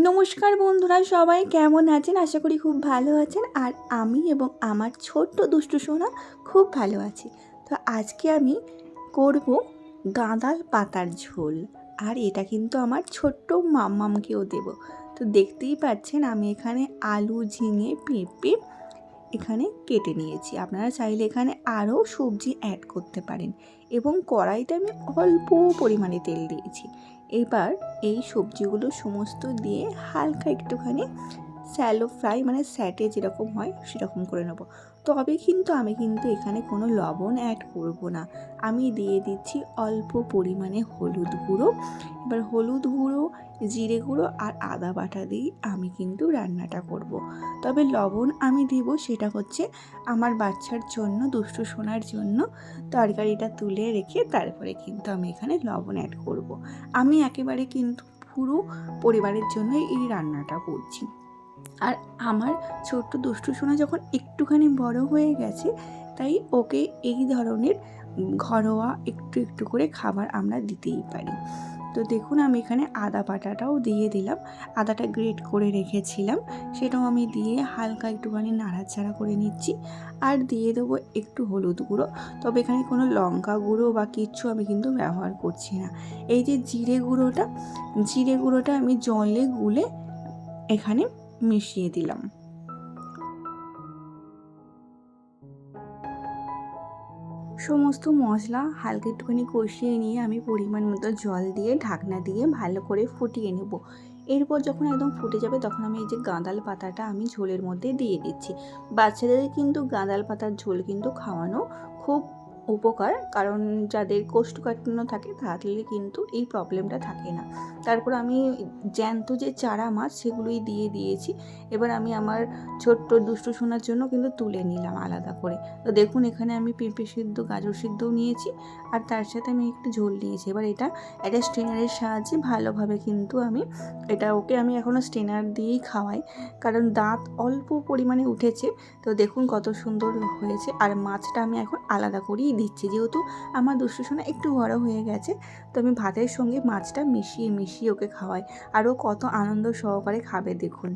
নমস্কার বন্ধুরা, সবাই কেমন আছেন? আশা করি খুব ভালো আছেন। আর আমি এবং আমার ছোট্ট দুষ্টু সোনা খুব ভালো আছি। তো আজকে আমি করব গাঁদাল পাতার ঝোল। আর এটা কিন্তু আমার ছোট্ট মাম্মামকেও দেব। তো দেখতেই পাচ্ছেন, আমি এখানে আলু, ঝিঙে, পেঁপে এখানে কেটে নিয়েছি। আপনারা চাইলে এখানে আরও সবজি অ্যাড করতে পারেন এবং কড়াইতে আমি অল্প পরিমাণে তেল দিয়েছি। এবার এই সবজিগুলো সমস্ত দিয়ে হালকা একটুখানি স্যালো ফ্রাই মানে স্যাটে যেরকম হয় সেরকম করে নেব। তবে কিন্তু আমি কিন্তু এখানে কোনো লবণ অ্যাড করব না আমি দিয়ে দিচ্ছি অল্প পরিমাণে হলুদ গুঁড়ো এবার হলুদ গুঁড়ো, জিরে গুঁড়ো আর আদা বাটা দিয়েই আমি কিন্তু রান্নাটা করব। তবে লবণ আমি দিব সেটা হচ্ছে আমার বাচ্চার জন্য, দুষ্টু সোনার জন্য তরকারিটা তুলে রেখে তারপরে কিন্তু আমি এখানে লবণ অ্যাড করব। আমি একেবারে কিন্তু পুরো পরিবারের জন্য এই রান্নাটা করছি আর আমার ছোট্ট দুষ্টু সোনা যখন একটুখানি বড় হয়ে গেছে, তাই ওকে এই ধরনের ঘরোয়া একটু একটু করে খাবার আমরা দিতেই পারি। তো দেখুন, আমি এখানে আদা বাটাটাও দিয়ে দিলাম। আদাটা গ্রেট করে রেখেছিলাম, সেটাও আমি দিয়ে হালকা একটুখানি নাড়াচাড়া করে নিচ্ছি। আর দিয়ে দেবো একটু হলুদ গুঁড়ো। তবে এখানে কোনো লঙ্কা গুঁড়ো বা কিচ্ছু আমি কিন্তু ব্যবহার করছি না। এই যে জিরে গুঁড়োটা জিরে গুঁড়োটা আমি জলে গুলে এখানে মিশিয়ে দিলাম। সমস্ত মশলা হালকা একটুখানি কষিয়ে নিয়ে আমি পরিমাণ মতো জল দিয়ে, ঢাকনা দিয়ে ভালো করে ফুটিয়ে নেব। এরপর যখন একদম ফুটে যাবে তখন আমি এই যে গাঁদাল পাতাটা আমি ঝোলের মধ্যে দিয়ে দিচ্ছি। বাচ্চাদের কিন্তু গাঁদাল পাতার ঝোল কিন্তু খাওয়ানো খুব উপকার, কারণ যাদের কোষ্ঠকাঠিন্য থাকে তাহলে কিন্তু এই প্রবলেমটা থাকে না। তারপর আমি জ্যান্ত যে চারা মাছ সেগুলোই দিয়ে দিয়েছি। এবার আমি আমার ছোট্ট দুষ্টু শোনার জন্য কিন্তু তুলে নিলাম আলাদা করে। তো দেখুন, এখানে আমি পেঁপে সিদ্ধ, গাজর সিদ্ধও নিয়েছি আর তার সাথে আমি একটু ঝোল নিয়েছি এবার এটা একটা স্ট্রেনারের সাহায্যে ভালোভাবে কিন্তু আমি এটা ওকে আমি এখনও স্ট্রেনার দিয়েই খাওয়াই। কারণ দাঁত অল্প পরিমাণে উঠেছে। তো দেখুন কত সুন্দর হয়েছে। আর মাছটা আমি এখন আলাদা করেই দিচ্ছি, যেহেতু আমার দুষ্টু সোনা একটু বড় হয়ে গেছে, তো আমি ভাতের সঙ্গে মাছটা মিশিয়ে মিশিয়ে ওকে খাওয়াই। আরও কত আনন্দ সহকারে খাবে, দেখুন।